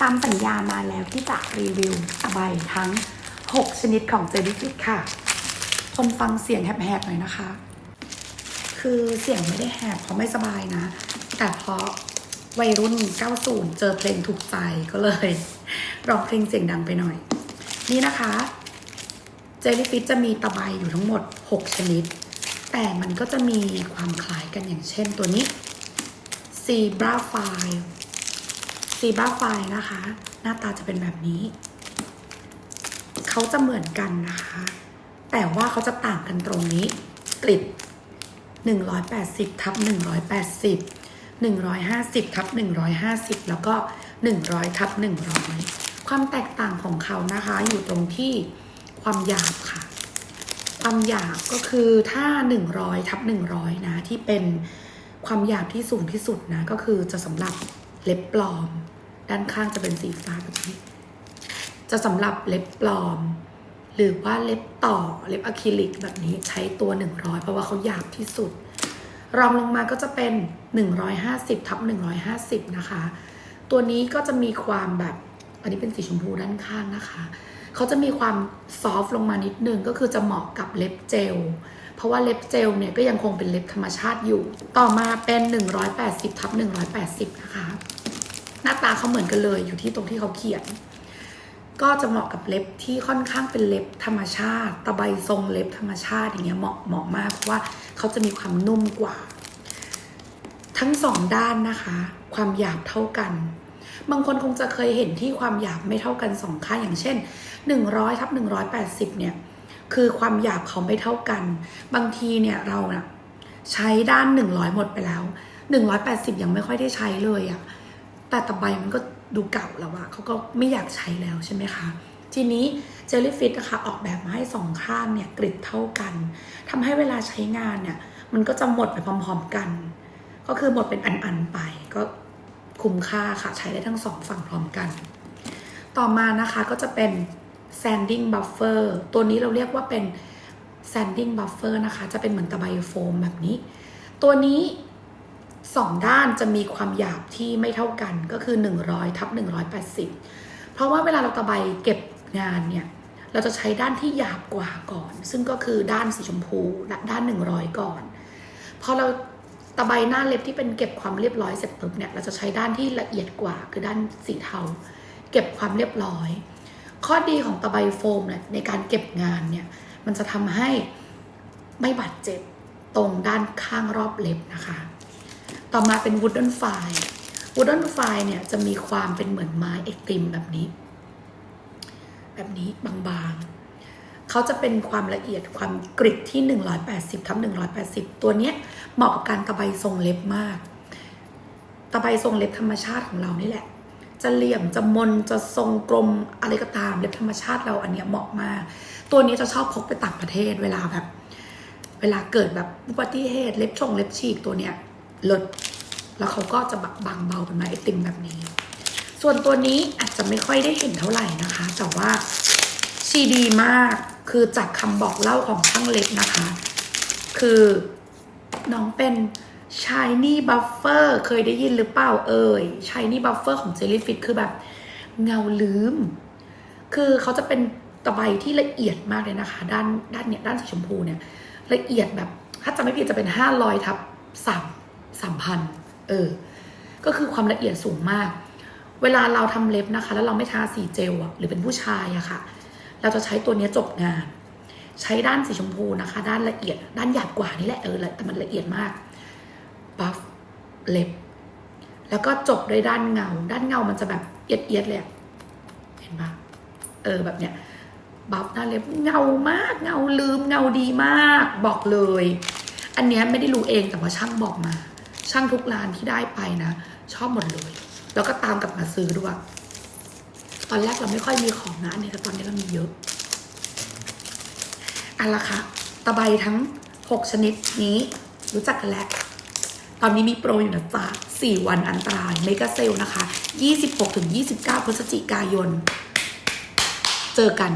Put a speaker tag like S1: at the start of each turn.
S1: ตามสัญญามาแล้วที่จะรีวิวตะไบทั้ง 6 ชนิดของเจลลี่ฟิตค่ะทนฟังเสียงแหบๆหน่อยนะคะ คือเสียงไม่ได้แหบเพราะไม่สบายนะ แต่เพราะวัยรุ่น 90 เจอเพลงถูกใจก็เลยร้องเพลงเสียงดังไปหน่อย นี่นะคะ เจลลี่ฟิตจะมีตะไบอยู่ทั้งหมด 6 ชนิด แต่มันก็จะมีความคล้ายกันอย่างเช่นตัวนี้ซีบราไฟ ซีบราไฟนะคะ หน้าตาจะเป็นแบบนี้ เขาจะเหมือนกันนะคะ แต่ว่าเขาจะต่างกันตรงนี้กริด180ทับ180 150ทับ150 แล้วก็ 100ทับ100 ความแตกต่างของเขานะคะ อยู่ตรงที่ความหยาบค่ะ ความหยาบก็คือถ้า 100ทับ100 นะ ที่เป็นความหยาบที่สูงที่สุดนะ ก็คือจะสำหรับเล็บปลอม ด้านข้างจะเป็นสีฟ้าแบบนี้ จะสำหรับเล็บปลอม หรือว่าเล็บต่อเล็บอะคริลิกแบบนี้ใช้ตัว 100 เพราะว่าเขาหยาบที่สุด รองลงมาก็จะเป็น 150ทับ150 นะคะ ตัวนี้ก็จะมีความแบบอันนี้เป็นสีชมพูด้านข้างนะคะ เขาจะมีความซอฟต์ลงมานิดนึงก็คือจะเหมาะกับเล็บเจล เพราะว่าเล็บเจลเนี่ยก็ยังคงเป็นเล็บธรรมชาติอยู่ ต่อมาเป็น 180ทับ180 นะคะ หน้าตาเขาเหมือนกันเลยอยู่ที่ตรงที่เขาเขียน ก็จะเหมาะกับเล็บที่ค่อนข้างเป็นเล็บธรรมชาติ ตะไบทรงเล็บธรรมชาติอย่างเงี้ยเหมาะเหมาะมากเพราะว่าเขาจะมีความนุ่มกว่า ทั้งสองด้านนะคะ ความหยาบเท่ากัน บางคนคงจะเคยเห็นที่ความหยาบไม่เท่ากันสองข้างอย่างเช่น100ทับ180 เนี่ย คือความหยาบเขาไม่เท่ากัน บางทีเนี่ยเรานะใช้ด้าน 100 หมดไปแล้ว 180 ยังไม่ค่อยได้ใช้เลยอะ แต่ตะไบมันก็ดูเก่าแล้วอะเขาก็ไม่อยากใช้แล้วใช่ไหมคะ ทีนี้เจลลี่ฟิตนะคะออกแบบมาให้สองข้างเนี่ยกริดเท่ากันทำให้เวลาใช้งานเนี่ย มันก็จะหมดไปพร้อมๆกัน ก็คือหมดเป็นอันๆไปก็คุ้มค่าค่ะใช้ได้ทั้งสองฝั่งพร้อมกัน ต่อมานะคะก็จะเป็น sanding buffer ตัวนี้เราเรียกว่าเป็น sanding buffer นะคะ จะเป็นเหมือนตะไบโฟมแบบนี้ ตัวนี้ สองด้านจะมีความหยาบที่ไม่เท่ากันก็คือ 100ทับ180 เพราะว่าเวลาเราตะไบเก็บงานเนี่ย เราจะใช้ด้านที่หยาบกว่าก่อน ซึ่งก็คือด้านสีชมพูและด้าน 100 ก่อน พอเราตะไบหน้าเล็บที่เป็นเก็บความเรียบร้อยเสร็จปุ๊บเนี่ยเราจะใช้ด้านที่ละเอียดกว่า คือด้านสีเทา เก็บความเรียบร้อย ข้อดีของตะไบโฟมเนี่ยในการเก็บงานเนี่ยมันจะทำให้ไม่บาดเจ็บตรงด้านข้างรอบเล็บนะคะ ต่อมาเป็น wooden file wooden file เนี่ยจะมีความเป็นเหมือนไม้ไอติมแบบนี้ แบบนี้บางๆ เขาจะเป็นความละเอียดความกริดที่ 180ทับ180 ตัวเนี้ยเหมาะกับการตะไบทรงเล็บมาก ตะไบทรงเล็บธรรมชาติของเรานี่แหละ จะเหลี่ยมจะมนจะทรงกลมอะไรก็ตามเล็บธรรมชาติเราอันเนี้ยเหมาะมาก ตัวนี้จะชอบพกไปต่างประเทศเวลาแบบ เวลาเกิดแบบอุบัติเหตุเล็บชงเล็บฉีกตัวเนี้ย เลิศแล้วเขาก็จะแบบบางเบาเป็นไม้ไอติมแบบนี้ ส่วนตัวนี้อาจจะไม่ค่อยได้เห็นเท่าไหร่นะคะ แต่ว่าชีดีมากคือจากคำบอกเล่าของช่างเล็บนะคะ คือน้องเป็น shiny buffer เคยได้ยินหรือเปล่าเอ่ย shiny buffer ของ Jellyfish คือแบบเงาลืม คือเขาจะเป็นตะไบที่ละเอียดมากเลยนะคะ ด้านด้านเนี่ยด้านสีชมพูเนี่ยละเอียดแบบ ถ้าจะไม่ผิดจะเป็นห้าร้อยทับสาม สามพันเออ ก็คือความละเอียดสูงมาก เวลาเราทำเล็บนะคะ แล้วเราไม่ทาสีเจลอะหรือเป็นผู้ชายอะค่ะ เราจะใช้ตัวนี้จบงาน ใช้ด้านสีชมพูนะคะ ด้านละเอียด ด้านหยาบกว่านี่แหละเออแต่มันละเอียดมากบัฟเล็บ แล้วก็จบด้วยด้านเงา ด้านเงามันจะแบบเอียดๆเลยอะเห็นปะเออแบบเนี้ยบัฟหน้าเล็บเงามากเงาลืมเงาดีมาก บอกเลย อันเนี้ยไม่ได้รู้เองแต่ว่าช่างบอกมา ช่างทุกร้านที่ได้ไปนะ ชอบหมดเลย แล้วก็ตามกลับมาซื้อด้วยตอนแรกเราไม่ค่อยมีของนะอันนี้แต่ตอนนี้เรามีเยอะอันละค่ะตะไบทั้ง 6 ชนิดนี้รู้จักกันแล้ว ตอนนี้มีโปรอยู่นะจ๊ะ4 วันอันตรายเมกะเซลนะคะ 26-29 พฤศจิกายน เจอกัน